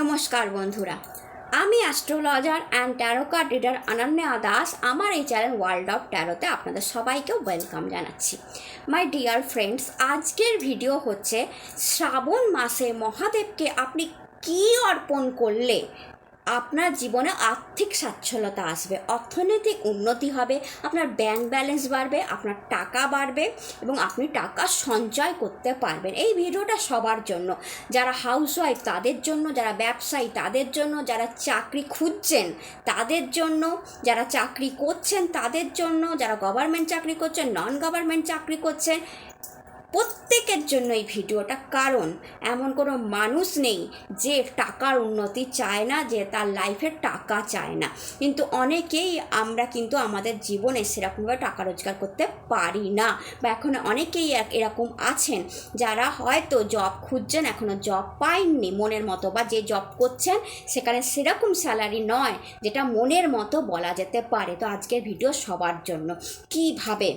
নমস্কার বন্ধুরা। আমি astrologer and tarot card reader Ananya Das. আমার এই চ্যানেল ওয়ার্ল্ড অফ ট্যারোতে আপনাদের সবাইকে ওয়েলকাম জানাচ্ছি। মাই ডিয়ার ফ্রেন্ডস আজকের ভিডিও হচ্ছে শ্রাবণ মাসে মহাদেবকে আপনি কী অর্পণ করলে আপনার জীবনে আর্থিক সচ্ছলতা আসবে, অর্থনৈতিক উন্নতি হবে, আপনার ব্যাংক ব্যালেন্স বাড়বে, আপনার টাকা বাড়বে এবং আপনি টাকা সঞ্চয় করতে পারবেন। এই ভিডিওটা সবার জন্য। যারা হাউসওয়াইফ তাদের জন্য, যারা ব্যবসায়ী তাদের জন্য, যারা চাকরি খুঁজছেন তাদের জন্য, যারা চাকরি করছেন তাদের জন্য, যারা গভর্নমেন্ট চাকরি করছেন নন গভর্নমেন্ট চাকরি করছেন প্রত্যেকের জন্য এই ভিডিওটা। কারণ এমন কোনো মানুষ নেই যে টাকার উন্নতি চায় না, যে তার লাইফে টাকা চায় না। কিন্তু অনেকেই আমরা কিন্তু আমাদের জীবনে সেরকমভাবে টাকা রোজগার করতে পারি না। বা এখন অনেকেই এরকম আছেন যারা হয়তো জব খুঁজছেন এখনও জব পায়নি মনের মতো বা যে জব করছেন সেখানে সেরকম স্যালারি নয় যেটা মনের মতো বলা যেতে পারে। তো আজকের ভিডিও সবার জন্য। কীভাবে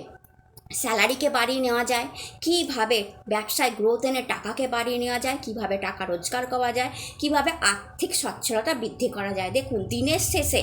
স্যালারিকে বাড়িয়ে নেওয়া যায়, কীভাবে ব্যবসায় গ্রোথ এনে টাকাকে বাড়িয়ে নেওয়া যায়, কীভাবে টাকা রোজগার করা যায়, কীভাবে আর্থিক সচ্ছলতা বৃদ্ধি করা যায়। দেখুন, দিনের শেষে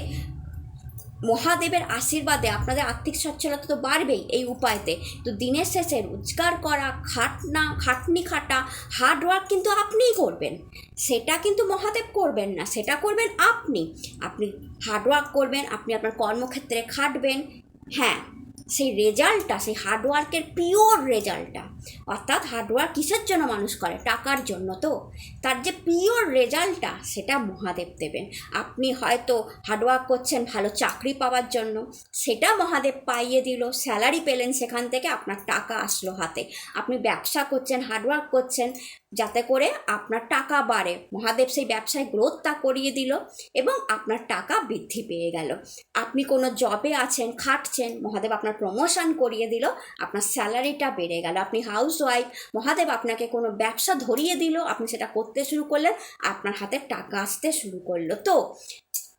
মহাদেবের আশীর্বাদে আপনাদের আর্থিক সচ্ছলতা তো বাড়বেই এই উপায়তে। তো দিনের শেষে রোজগার করা, খাটনা, খাটনি খাটা হার্ডওয়ার্ক কিন্তু আপনিই করবেন। সেটা কিন্তু মহাদেব করবেন না, সেটা করবেন আপনি। আপনি হার্ডওয়ার্ক করবেন, আপনি আপনার কর্মক্ষেত্রে খাটবেন। হ্যাঁ সেই রেজাল্টটা, সেই হার্ডওয়ার্কের পিওর রেজাল্টটা। অর্থাৎ হার্ডওয়ার্ক কিসের জন্য মানুষ করে? টাকার জন্য তো। তার যে পিওর রেজাল্টটা, সেটা মহাদেব দেবেন। আপনি হয়তো হার্ডওয়ার্ক করছেন, ভালো চাকরি পাওয়ার জন্য। সেটা মহাদেব পাইয়ে দিল, স্যালারি পেলেন সেখান থেকে, আপনার টাকা আসলো হাতে। আপনি ব্যবসা করছেন, হার্ডওয়ার্ক করছেন যাতে করে আপনার টাকা বাড়ে। মহাদেব সেই ব্যবসায় গ্রোথটা করিয়ে দিল এবং আপনার টাকা বৃদ্ধি পেয়ে গেল। আপনি কোনো জবে আছেন, খাটছেন, মহাদেব আপনার প্রমোশন করিয়ে দিল, আপনার স্যালারিটা বেড়ে গেল। আপনি হাউস ওয়াইফ মহাদেব আপনাকে কোনো ব্যবসা ধরিয়ে দিল, আপনি সেটা করতে শুরু করলেন, আপনার হাতে টাকা আসতে শুরু করল। তো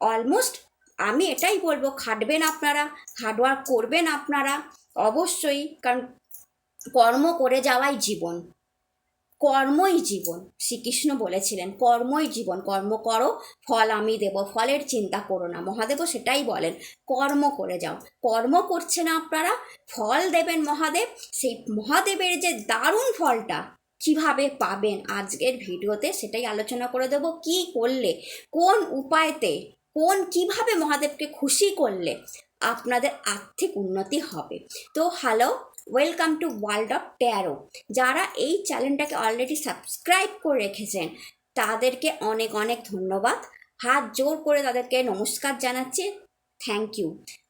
অলমোস্ট আমি এটাই বলব, খাটবেন আপনারা হার্ডওয়ার্ক করবেন আপনারা, অবশ্যই, কারণ কর্ম করে যাওয়াই জীবন। কর্মই জীবন। শ্রীকৃষ্ণ বলেছিলেন, কর্মই জীবন, কর্ম করো, ফল আমি দেব, ফলের চিন্তা করো না। মহাদেবও সেটাই বলেন, কর্ম করে যাও। কর্ম করছে না আপনারা, ফল দেবেন মহাদেব, সেই মহাদেবের যে দারুণ ফলটা কীভাবে পাবেন আজকের ভিডিওতে সেটাই আলোচনা করে দেব, কি করলে, কোন উপায়তে, কোন কীভাবে মহাদেবকে খুশি করলে আপনাদের আর্থিক উন্নতি হবে। তো hello welcome to world of tarot যারা এই চ্যানেলটাকে অলরেডি সাবস্ক্রাইব করে রেখেছেন, তাদেরকে অনেক অনেক ধন্যবাদ। হাত জোর করে তাদেরকে নমস্কার জানাচ্ছি। থ্যাংক ইউ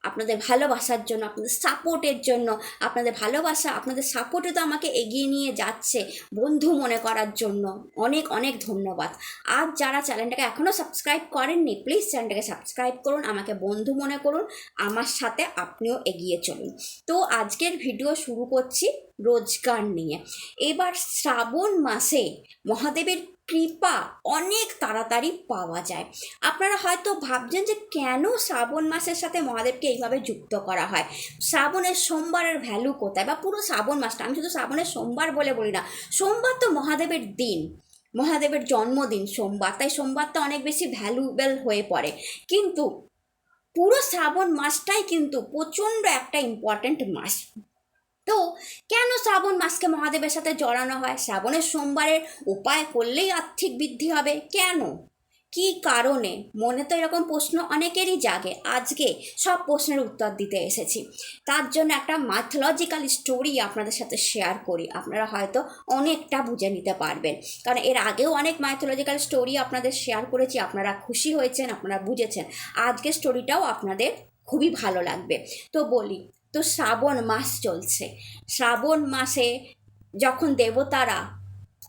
আপনাদের ভালোবাসার জন্য, আপনাদের সাপোর্টের জন্য, আপনাদের ভালোবাসা, আপনাদের সাপোর্টে তো আমাকে এগিয়ে নিয়ে যাচ্ছে বন্ধু মনে করার জন্য। অনেক অনেক ধন্যবাদ। আর যারা চ্যানেলটাকে এখনও সাবস্ক্রাইব করেননি প্লিজ চ্যানেলটাকে সাবস্ক্রাইব করুন, আমাকে বন্ধু মনে করুন, আমার সাথে আপনিও এগিয়ে চলুন। তো আজকের ভিডিও শুরু করছি রোজগার নিয়ে। এবার শ্রাবণ মাসে মহাদেবের কৃপা অনেক তাড়াতাড়ি পাওয়া যায়। আপনারা হয়তো ভাবছেন যে কেন শ্রাবণ মাসের সাথে মহাদেবকে এইভাবে যুক্ত করা হয়? শ্রাবণের সোমবারের ভ্যালু কোথায়? বা পুরো শ্রাবণ মাসটা, আমি শুধু শ্রাবণের সোমবার বলে বলি না, সোমবার তো মহাদেবের দিন। মহাদেবের জন্মদিন সোমবার, তাই সোমবারটা অনেক বেশি ভ্যালুবেল হয়ে পড়ে। কিন্তু পুরো শ্রাবণ মাসটাই কিন্তু প্রচণ্ড একটা ইম্পর্ট্যান্ট মাস। তো কেন শ্রাবণ মাসকে মহাদেবের সাথে জড়ানো হয়? শ্রাবণের সোমবারের উপায় করলেই আর্থিক বৃদ্ধি হবে। কেন? কি কারণে? মনে তো এরকম প্রশ্ন অনেকেরই জাগে। আজকে সব প্রশ্নের উত্তর দিতে এসেছি। তার জন্য একটা মাথোলজিক্যাল স্টোরি আপনাদের সাথে শেয়ার করি। আপনারা হয়তো অনেকটা বুঝে নিতে পারবেন। কারণ এর আগেও অনেক মাইথোলজিক্যাল স্টোরি আপনাদের শেয়ার করেছি। আপনারা খুশি হয়েছেন, আপনারা বুঝেছেন। আজকের স্টোরিটাও আপনাদের খুবই ভালো লাগবে। তো বলি তো শ্রাবণ মাস চলছে। শ্রাবণ মাসে যখন দেবতারা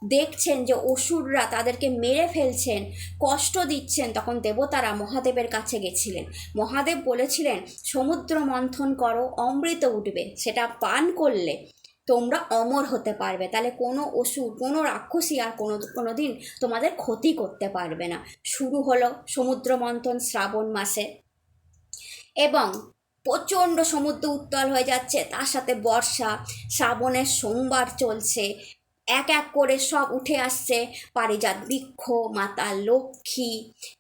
দেখছেন যে অসুররা তাদেরকে মেরে ফেলছেন, কষ্ট দিচ্ছেন, তখন দেবতারা মহাদেবের কাছে গেছিলেন। মহাদেব বলেছিলেন, সমুদ্র মন্থন করো, অমৃত উঠবে, সেটা পান করলে তোমরা অমর হতে পারবে। তাহলে কোনো অসুর, কোনো রাক্ষসী আর কোনো কোনো দিন তোমাদের ক্ষতি করতে পারবে না। শুরু হলো সমুদ্র মন্থন শ্রাবণ মাসে। এবং প্রচণ্ড সমুদ্র উত্তাল হয়ে যাচ্ছে, তার সাথে বর্ষা, শ্রাবণের সোমবার চলছে। এক এক করে সব উঠে আসছে, পারিজাত বৃক্ষ, মাতা লক্ষ্মী,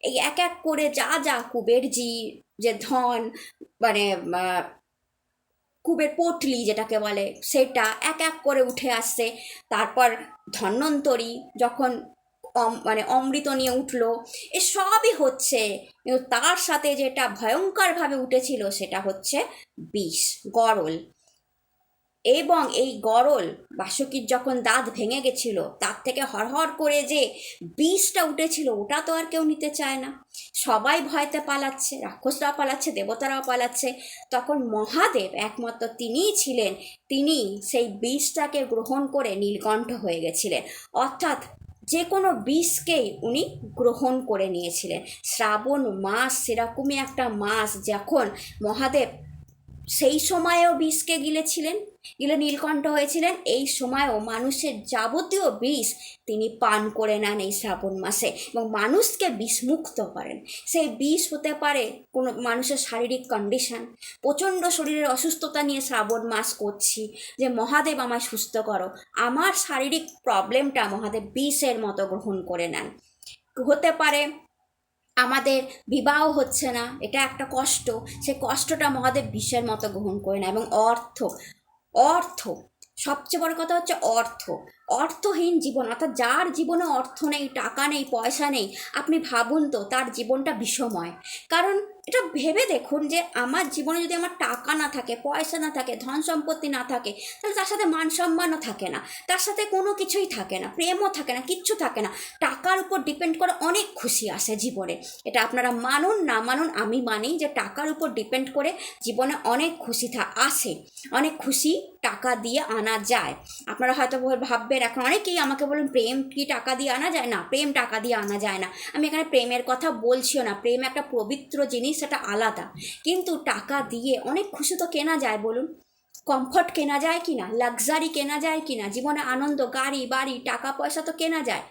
এই এক এক করে যা যা কুবেরজি যে ধন মানে কুবের পটলি যেটাকে বলে, সেটা এক এক করে উঠে আসছে। তারপর ধন্বন্তরী, যখন মানে অমৃত নিয়ে উঠল। এ সবই হচ্ছে, কিন্তু তার সাথে যেটা ভয়ঙ্করভাবে উঠেছিল সেটা হচ্ছে বিষ, গরল। এবং এই গরল বাসুকির যখন দাঁত ভেঙে গেছিল, তার থেকে হরহর করে যে বিষটা উঠেছিল, ওটা তো আর কেউ নিতে চায় না। সবাই ভয়তে পালাচ্ছে, রাক্ষসরাও পালাচ্ছে, দেবতারাও পালাচ্ছে। তখন মহাদেব একমাত্র তিনিই ছিলেন, তিনি সেই বিষটাকে গ্রহণ করে নীলকণ্ঠ হয়ে গেছিলেন। অর্থাৎ যে কোনো বিষকেই উনি গ্রহণ করে নিয়েছিলেন। শ্রাবণ মাস সেরকমই একটা মাস যখন মহাদেব সেই সময়েও বিষকে গিলেছিলেন, গিলে নীলকণ্ঠ হয়েছিলেন। এই সময়েও মানুষের যাবতীয় বিষ তিনি পান করে নেন এই শ্রাবণ মাসে এবং মানুষকে বিষমুক্ত করেন। সেই বিষ হতে পারে কোনো মানুষের শারীরিক কন্ডিশন প্রচণ্ড শরীরের অসুস্থতা নিয়ে শ্রাবণ মাস করছি যে, মহাদেব আমায় সুস্থ করো। আমার শারীরিক প্রবলেমটা মহাদেব বিষের মতো গ্রহণ করে নেন। হতে পারে আমাদের বিবাহ হচ্ছে না, এটা একটা কষ্ট। সে কষ্টটা মহাদেব বিশ্বের মতো গ্রহণ করে না এবং অর্থ অর্থ, সবচেয়ে বড় কথা হচ্ছে অর্থ। অর্থহীন জীবন, অর্থাৎ যার জীবনে অর্থ নেই, টাকা নেই, পয়সা নেই, আপনি ভাবুন তো, তার জীবনটা বিষময়। কারণ এটা ভেবে দেখুন যে আমার জীবনে যদি আমার টাকা না থাকে, পয়সা না থাকে, ধন সম্পত্তি না থাকে, তাহলে তার সাথে মান সম্মানও থাকে না। তার সাথে কোনো কিছুই থাকে না, প্রেমও থাকে না, কিচ্ছু থাকে না। টাকার উপর ডিপেন্ড করে অনেক খুশি আসে জীবনে। এটা আপনারা মানুন, না মানুন, আমি মানি যে টাকার উপর ডিপেন্ড করে জীবনে অনেক খুশি থা, আসে। অনেক খুশি টাকা দিয়ে আনা যায়। আপনারা হয়তো ভাববেন, এখন অনেকেই আমাকে বলুন, প্রেম কি টাকা দিয়ে আনা যায়? না, প্রেম টাকা দিয়ে আনা যায় না। আমি এখানে প্রেমের কথা বলছিও না। প্রেম একটা পবিত্র জিনিস সেটা আলাদা। কিন্তু টাকা দিয়ে অনেক খুশি তো কেনা যায়, বলুন। কমফর্ট কেনা যায় কি না লাক্সারি কেনা যায় কি না জীবনে আনন্দ, গাড়ি, বাড়ি, টাকা, পয়সা তো কেনা যায়,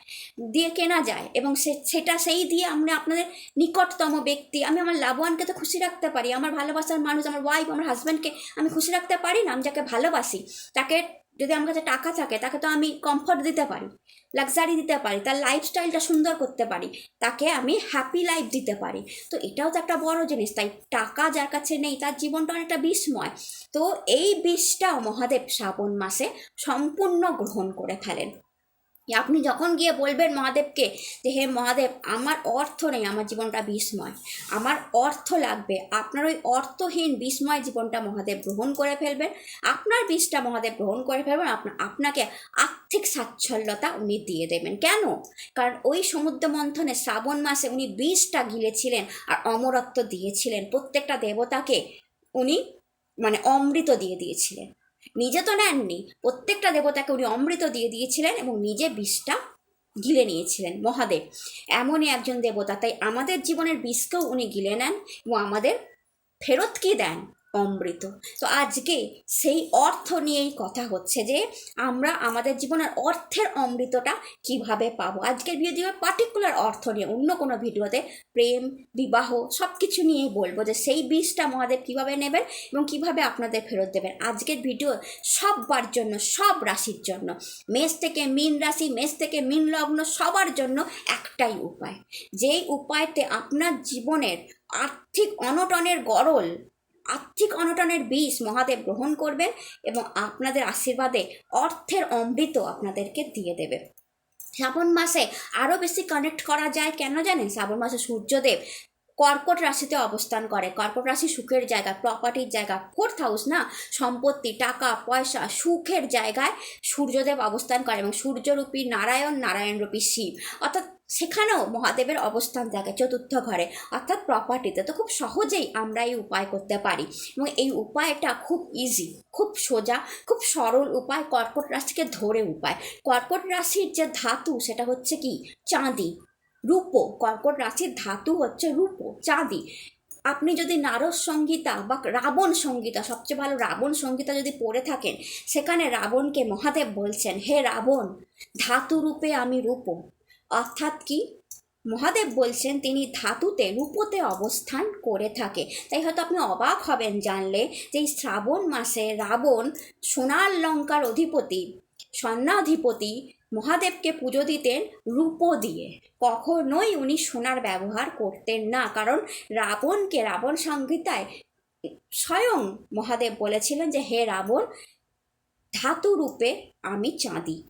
দিয়ে কেনা যায়। এবং সে, সেটা সেই দিয়ে আমরা আপনাদের নিকটতম ব্যক্তি, আমি আমার লাভবানকে তো খুশি রাখতে পারি, আমার ভালোবাসার মানুষ, আমার ওয়াইফ আমার হাজব্যান্ডকে আমি খুশি রাখতে পারি না, আমি যাকে ভালোবাসি, তাকে যদি আমার কাছে টাকা থাকে, তাকে তো আমি কমফর্ট দিতে পারি লাক্সারি দিতে পারি, তার লাইফস্টাইলটা সুন্দর করতে পারি, তাকে আমি হ্যাপি লাইফ দিতে পারি। তো এটাও তো একটা বড় জিনিস, তাই টাকা যার কাছে নেই, তার জীবনটা অনেকটা বিষময় তো এই বিষটাও মহাদেব শ্রাবণ মাসে সম্পূর্ণ গ্রহণ করে ফেলেন। আপনি যখন গিয়ে বলবেন মহাদেবকে যে হে মহাদেব, আমার অর্থ নেই, আমার জীবনটা বিস্ময়। আমার অর্থ লাগবে। আপনার ওই অর্থহীন বিস্ময় জীবনটা মহাদেব গ্রহণ করে ফেলবেন। আপনার বিষটা মহাদেব গ্রহণ করে ফেলবেন। আপনা, আপনাকে আর্থিক সাচ্ছল্যতা উনি দিয়ে দেবেন। কেন? কারণ ওই সমুদ্র মন্থনে শ্রাবণ মাসে উনি বিষটা গিলেছিলেন আর অমরত্ব দিয়েছিলেন। প্রত্যেকটা দেবতাকে উনি মানে অমৃত দিয়ে দিয়েছিলেন। নিজে তো নেননি। প্রত্যেকটা দেবতাকে উনি অমৃত দিয়ে দিয়েছিলেন এবং নিজে বিষটা গিলে নিয়েছিলেন মহাদেব। এমনই একজন দেবতা, তাই আমাদের জীবনের বিষকেও উনি গিলে নেন এবং আমাদের ফেরত কি দেন? অমৃত। তো আজকে সেই অর্থ নিয়েই কথা হচ্ছে যে, আমরা আমাদের জীবনের অর্থের অমৃতটা কীভাবে পাবো? আজকের ভিডিও পার্টিকুলার অর্থ নিয়ে, অন্য কোনো ভিডিওতে প্রেম, বিবাহ সব কিছু নিয়েই বলব যে সেই বীজটা মহাদেব কীভাবে নেবেন এবং কীভাবে আপনাদের ফেরত দেবেন। আজকের ভিডিও সববার জন্য, সব রাশির জন্য, মেষ থেকে মীন রাশি, মেষ থেকে মীন লগ্ন, সবার জন্য একটাই উপায়। যেই উপায়তে আপনার জীবনের আর্থিক অনটনের গরল আর্থিক অনটনের বিষ মহাদেব গ্রহণ করবেন এবং আপনাদের আশীর্বাদে অর্থের অমৃত আপনাদেরকে দিয়ে দেবে। শ্রাবণ মাসে আরও বেশি কানেক্ট করা যায় কেন জানেন? শ্রাবণ মাসে সূর্যদেব কর্কট রাশিতে অবস্থান করে। কর্কট রাশি সুখের জায়গা প্রপার্টির জায়গা ফোর্থ হাউস না? সম্পত্তি, টাকা, পয়সা সুখের জায়গায় সূর্যদেব অবস্থান করে এবং সূর্যরূপী নারায়ণ, নারায়ণরূপী শিব। অর্থাৎ সেখানেও মহাদেবের অবস্থান থাকে চতুর্থ ঘরে। অর্থাৎ প্রপার্টিতে তো খুব সহজেই আমরা এই উপায় করতে পারি। এবং এই উপায়টা খুব ইজি খুব সোজা, খুব সরল উপায় কর্কট রাশিকে ধরে উপায়। কর্কট রাশির যে ধাতু, সেটা হচ্ছে কি? চাঁদি। রূপো, কর্কট রাশির ধাতু হচ্ছে রূপো, চাঁদি। আপনি যদি নারদ সংগীতা বা রাবণ সংগীতা সবচেয়ে ভালো রাবণ সংগীতা যদি পড়ে থাকেন, সেখানে রাবণকে মহাদেব বলছেন, হে রাবণ, ধাতু রূপে আমি রূপো। অর্থাৎ কি? মহাদেব বলছেন, তিনি ধাতুতে, রূপতে অবস্থান করে থাকে। তাই হয়তো আপনি অবাক হবেন জানলে যে এই শ্রাবণ মাসে রাবণ সোনার লঙ্কার অধিপতি, স্বর্ণাধিপতি মহাদেবকে পুজো দিতেন রূপো দিয়ে। কখনোই উনি সোনার ব্যবহার করতেন না। কারণ রাবণকে, রাবণ সংহিতায় স্বয়ং মহাদেব বলেছিলেন যে, হে রাবণ, ধাতু রূপে আমি চাঁদি।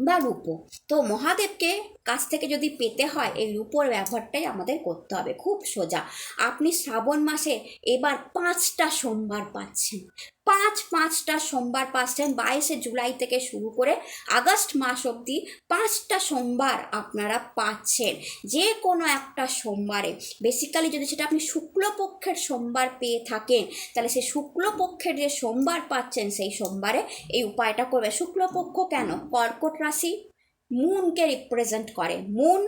বা রূপো। তো মহাদেবকে কাছ থেকে যদি পেতে হয়, এই রূপোর ব্যবহারটাই আমাদের করতে হবে। খুব সোজা। আপনি শ্রাবণ মাসে এবার পাঁচটা সোমবার পাচ্ছেন। পাঁচ, পাঁচটা সোমবার পাচ্ছেন বাইশে জুলাই থেকে শুরু করে আগস্ট মাস অবধি পাঁচটা সোমবার আপনারা পাচ্ছেন। যে কোনো একটা সোমবারে। বেসিক্যালি যদি সেটা আপনি শুক্লপক্ষের সোমবার পেয়ে থাকেন, তাহলে সেই শুক্লপক্ষের যে সোমবার পাচ্ছেন, সেই সোমবারে এই উপায়টা করবে। শুক্লপক্ষ কেন? কর্কট রাশি মুনকে রিপ্রেজেন্ট করে মুন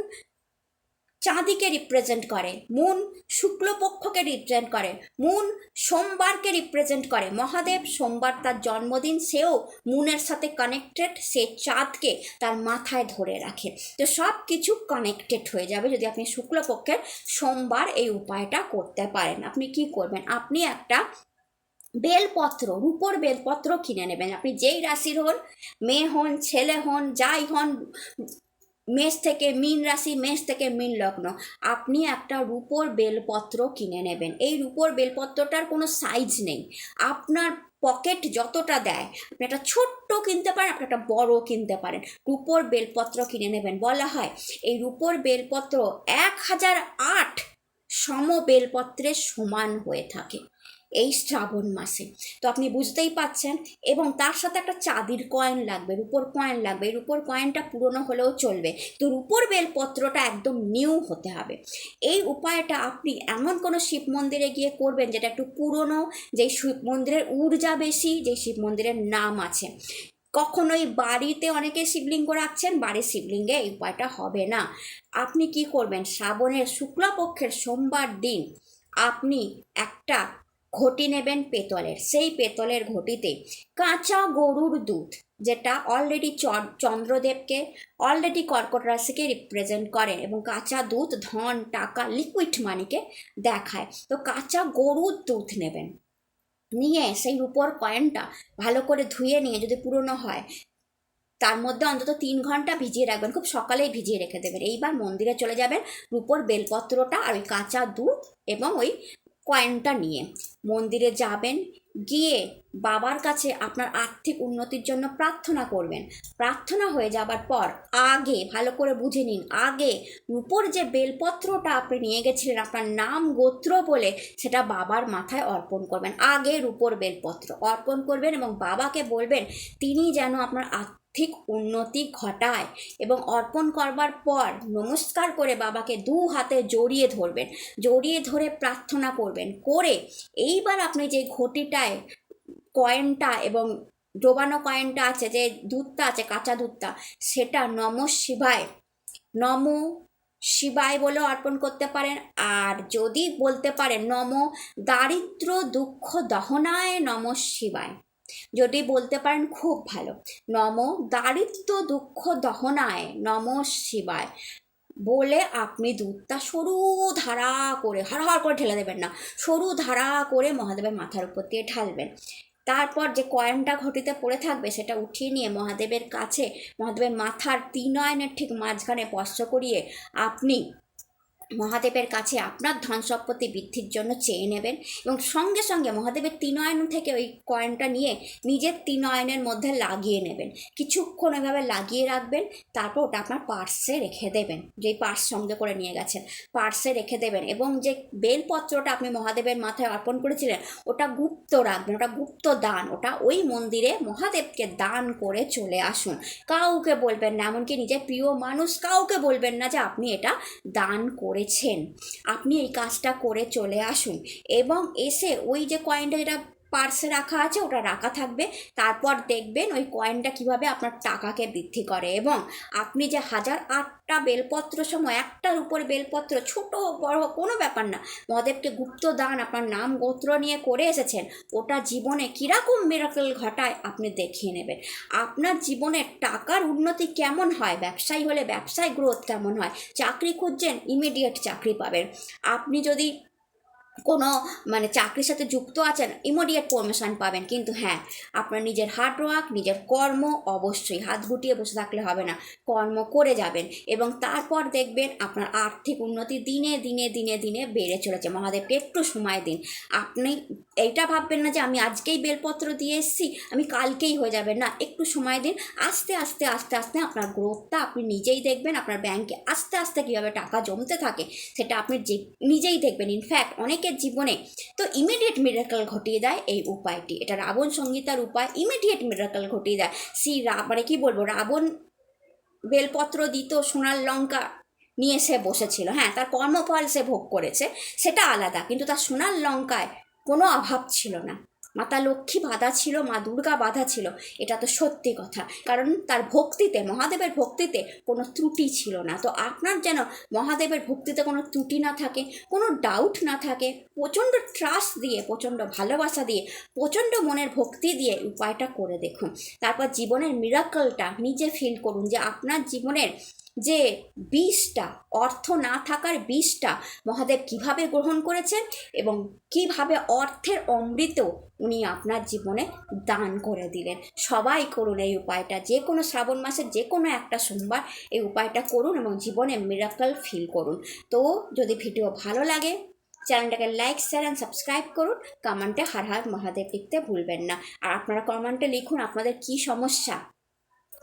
চাঁদিকে রিপ্রেজেন্ট করে মুন শুক্লপক্ষকে রিপ্রেজেন্ট করে মুন সোমবারকে রিপ্রেজেন্ট করে, মহাদেব সোমবার তার জন্মদিন, সেও মুনের সাথে কানেক্টেড সে চাঁদকে তার মাথায় ধরে রাখে। তো সব কিছু কানেক্টেড হয়ে যাবে যদি আপনি শুক্লপক্ষের সোমবার এই উপায়টা করতে পারেন। আপনি কি করবেন? আপনি একটা বেলপত্র, রূপোর বেলপত্র কিনে নেবেন। আপনি যেই রাশির হন, মেয়ে হন, ছেলে হন, যাই হন, মেষ থেকে মিন রাশি, মেষ থেকে মিন লগ্ন, আপনি একটা রূপোর বেলপত্র কিনে নেবেন। এই রূপোর বেলপত্রটার কোনো সাইজ নেই। আপনার পকেট যতটা দেয়, আপনি একটা ছোট্ট কিনতে পারেন, আপনি একটা বড় কিনতে পারেন। রূপোর বেলপত্র কিনে নেবেন। বলা হয়, এই রূপোর বেলপত্র এক হাজার আট সম বেলপত্রের সমান হয়ে থাকে। এই শ্রাবণ মাসে। তো আপনি বুঝতেই পাচ্ছেন, এবং তার সাথে একটা চাঁদির কয়েন লাগবে, রূপোর কয়েন লাগবে রূপোর কয়েনটা পুরনো হলেও চলবে। তো রূপোর বেলপত্রটা একদম নিউ হতে হবে। এই উপায়টা আপনি এমন কোনো শিব মন্দিরে গিয়ে করবেন, যেটা একটু পুরনো, যেই শিব মন্দিরের ঊর্জা বেশি, যেই শিব মন্দিরের নাম আছে। কখনোই বাড়িতে অনেকে শিবলিঙ্গ রাখছেন, বাড়ির শিবলিঙ্গে এই উপায়টা হবে না। আপনি কি করবেন, শ্রাবণের শুক্লপক্ষের সোমবার দিন আপনি একটা ঘটি নেবেন পেতলের। সেই পেতলের ঘটিতে কাঁচা গরুর দুধ, যেটা অলরেডি চন্দ্রদেবকে অলরেডি কর্কট রাশিকে রিপ্রেজেন্ট করেন এবং কাঁচা দুধ, ধন, টাকা লিকুইড মানিকে দেখায়। তো কাঁচা গরুর দুধ নেবেন। নিয়ে সেই রূপোর কয়েনটা ভালো করে ধুয়ে নিয়ে যদি পুরনো হয়, তার মধ্যে অন্তত তিন ঘণ্টা ভিজিয়ে রাখবেন। খুব সকালেই ভিজিয়ে রেখে দেবেন। এইবার মন্দিরে চলে যাবেন। রূপোর বেলপত্রটা আর ওই কাঁচা দুধ এবং ওই কয়েনটা নিয়ে। মন্দিরে যাবেন, গিয়ে বাবার কাছে আপনার আর্থিক উন্নতির জন্য প্রার্থনা করবেন। প্রার্থনা হয়ে যাবার পর আগে, ভালো করে বুঝে নিন, আগে উপর যে বেলপত্রটা আপনি নিয়ে গেছিলেন, আপনার নাম গোত্র বলে সেটা বাবার মাথায় অর্পণ করবেন। আগের উপর বেলপত্র অর্পণ করবেন এবং বাবাকে বলবেন, তিনি যেন আপনার আর্থিক উন্নতি ঘটায় এবং অর্পণ করবার পর নমস্কার করে বাবাকে দু হাতে জড়িয়ে ধরবেন, জড়িয়ে ধরে প্রার্থনা করবেন। করে এইবার আপনি যে ঘটিটায় কয়েনটা এবং ডোবানো কয়েনটা আছে, যে দুধটা আছে, কাঁচা দুধটা, সেটা নম শিবায় নম শিবায় বলেও অর্পণ করতে পারেন। আর যদি বলতে পারেন নম দারিদ্র দুঃখ দহনায় নম শিবায়। যদি বলতে পারেন খুব ভালো। নম দারিদ্র দুঃখ দহনায়, নম শিবায়। বলে আপনি দুধটা সরু ধারা করে, হর হর করে ঢেলে দেবেন না, সরু ধারা করে মহাদেবের মাথার উপর দিয়ে ঢালবেন। তারপর যে কয়েনটা ঘটিতে পড়ে থাকবে সেটা উঠিয়ে নিয়ে মহাদেবের কাছে, মহাদেবের মাথার তিন আয়নের ঠিক মাঝখানে স্পর্শ করিয়ে আপনি মহাদেবের কাছে আপনার ধন সম্পত্তি বৃদ্ধির জন্য চেয়ে নেবেন এবং সঙ্গে সঙ্গে মহাদেবের তিনয়ন থেকে ওই কয়েনটা নিয়ে নিজের তিনয়নের মধ্যে লাগিয়ে নেবেন। কিছুক্ষণ এভাবে লাগিয়ে রাখবেন, তারপর ওটা আপনার পার্সে রেখে দেবেন। যেই পার্স সঙ্গে করে নিয়ে গেছেন পার্সে রেখে দেবেন এবং যে বেলপত্রটা আপনি মহাদেবের মাথায় অর্পণ করেছিলেন, ওটা গুপ্ত রাখবেন, ওটা গুপ্ত দান, ওটা ওই মন্দিরে মহাদেবকে দান করে চলে আসুন। কাউকে বলবেন না, এমনকি নিজের প্রিয় মানুষ কাউকে বলবেন না যে আপনি এটা দান করে করেছেন। আপনি এই কাজটা করে চলে আসুন এবং এসে ওই যে কয়েনটা যেটা পার্সে রাখা আছে, ওটা রাখা থাকবে। তারপর দেখবেন ওই কয়েনটা কীভাবে আপনার টাকাকে বৃদ্ধি করে এবং আপনি যে হাজার আটটা বেলপত্র সময় একটার উপরে বেলপত্র, ছোট বড় কোনো ব্যাপার না, মহাদেবকে গুপ্ত দান আপনার নাম গোত্র নিয়ে করে এসেছেন, ওটা জীবনে কীরকম মেরাকেল ঘটায় আপনি দেখিয়ে নেবেন। আপনার জীবনে টাকার উন্নতি কেমন হয়, ব্যবসায়ী হলে ব্যবসায় গ্রোথ কেমন হয়, চাকরি খুঁজছেন ইমিডিয়েট চাকরি পাবেন। আপনি যদি কোনো মানে চাকরির সাথে যুক্ত আছেন ইমিডিয়েট প্রমোশন পাবেন। কিন্তু হ্যাঁ আপনার নিজের হার্ডওয়ার্ক নিজের কর্ম অবশ্যই, হাত গুটিয়ে বসে থাকলে হবে না। কর্ম করে যাবেন এবং তারপর দেখবেন আপনার আর্থিক উন্নতি দিনে দিনে দিনে দিনে বেড়ে চলেছে। মহাদেবকে একটু সময় দিন। আপনি এইটা ভাববেন না যে আমি আজকেই বেলপত্র দিয়ে এসেছি, আমি কালকেই হয়ে যাবে না, একটু সময় দিন। আস্তে আস্তে আস্তে আস্তে আপনার গ্রোথটা আপনি নিজেই দেখবেন। আপনার ব্যাংকে আস্তে আস্তে কীভাবে টাকা জমতে থাকে, সেটা আপনি যে নিজেই দেখবেন। ইনফ্যাক্ট অনেকের জীবনে, তো ইমিডিয়েট মিরাকল ঘটিয়ে দেয় এই উপায়টি। এটা রাবণ সঙ্গীতার উপায় ইমিডিয়েট মিরাকল ঘটিয়ে দেয়। সি রা মানে কী বলব, রাবণ বেলপত্র দিত সোনার লঙ্কা নিয়ে সে বসেছিল। হ্যাঁ তার কর্মফল সে ভোগ করেছে, সেটা আলাদা, কিন্তু তার সোনার লঙ্কায় কোনো অভাব ছিল না। মাতা লক্ষ্মী বাধা ছিল, মা দুর্গা বাধা ছিল, এটা তো সত্যি কথা। কারণ তার ভক্তিতে, মহাদেবের ভক্তিতে কোনো ত্রুটি ছিল না। তো আপনার যেন মহাদেবের ভক্তিতে কোনো ত্রুটি না থাকে, কোনো ডাউট না থাকে, প্রচণ্ড ট্রাস্ট দিয়ে, প্রচণ্ড ভালোবাসা দিয়ে, প্রচণ্ড মনের ভক্তি দিয়ে উপায়টা করে দেখুন। তারপর জীবনের মিরাকলটা নিজে ফিল করুন যে আপনার জীবনের যে বিষটা, অর্থ না থাকার বিষটা মহাদেব কীভাবে গ্রহণ করেছেন এবং কীভাবে অর্থের অমৃত উনি আপনার জীবনে দান করে দিলেন। সবাই করুন এই উপায়টা। যে কোনো শ্রাবণ মাসের যে কোনো একটা সোমবার এই উপায়টা করুন এবং জীবনে মিরাকল ফিল করুন। তো যদি ভিডিও ভালো লাগে চ্যানেলটাকে লাইক শেয়ার অ্যান্ড সাবস্ক্রাইব করুন। কমেন্টে হার হার মহাদেব লিখতে ভুলবেন না। আর আপনারা কমেন্টে লিখুন আপনাদের কি সমস্যা।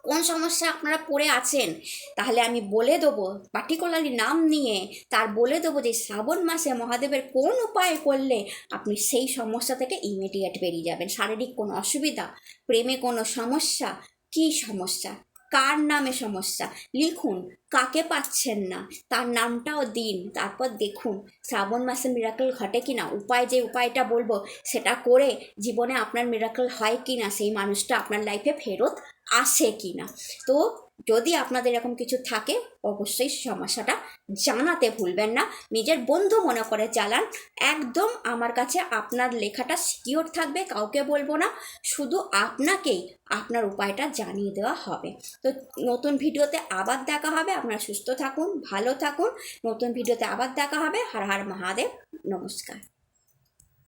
কোন সমস্যা আপনারা পড়ে আছেন, তাহলে আমি বলে দেবো পার্টিকুলারলি নাম নিয়ে, তার বলে দেবো যে শ্রাবণ মাসে মহাদেবের কোন উপায় করলে আপনি সেই সমস্যা থেকে ইমিডিয়েট বেরিয়ে যাবেন। শারীরিক কোনো অসুবিধা, প্রেমে কোনো সমস্যা, কী সমস্যা, কার নামে সমস্যা, লিখুন, কাকে পাচ্ছেন না, তার নামটাও দিন, তারপর দেখুন শ্রাবণ মাসে মিরাকল ঘটে কি না উপায় যে উপায়টা বলব সেটা করে জীবনে আপনার মিরাকল হয় কি না সেই মানুষটা আপনার লাইফে ফেরত আসে কি না তো যদি আপনাদের এরকম কিছু থাকে, অবশ্যই সমস্যাটা জানাতে ভুলবেন না। নিজের বন্ধু মনে করে চালান। একদম আমার কাছে আপনার লেখাটা সিকিওর থাকবে, কাউকে বলব না। শুধু আপনাকেই আপনার উপায়টা জানিয়ে দেওয়া হবে। তো নতুন ভিডিওতে আবার দেখা হবে। আপনারা সুস্থ থাকুন, ভালো থাকুন। নতুন ভিডিওতে আবার দেখা হবে। হার হার মহাদেব। নমস্কার।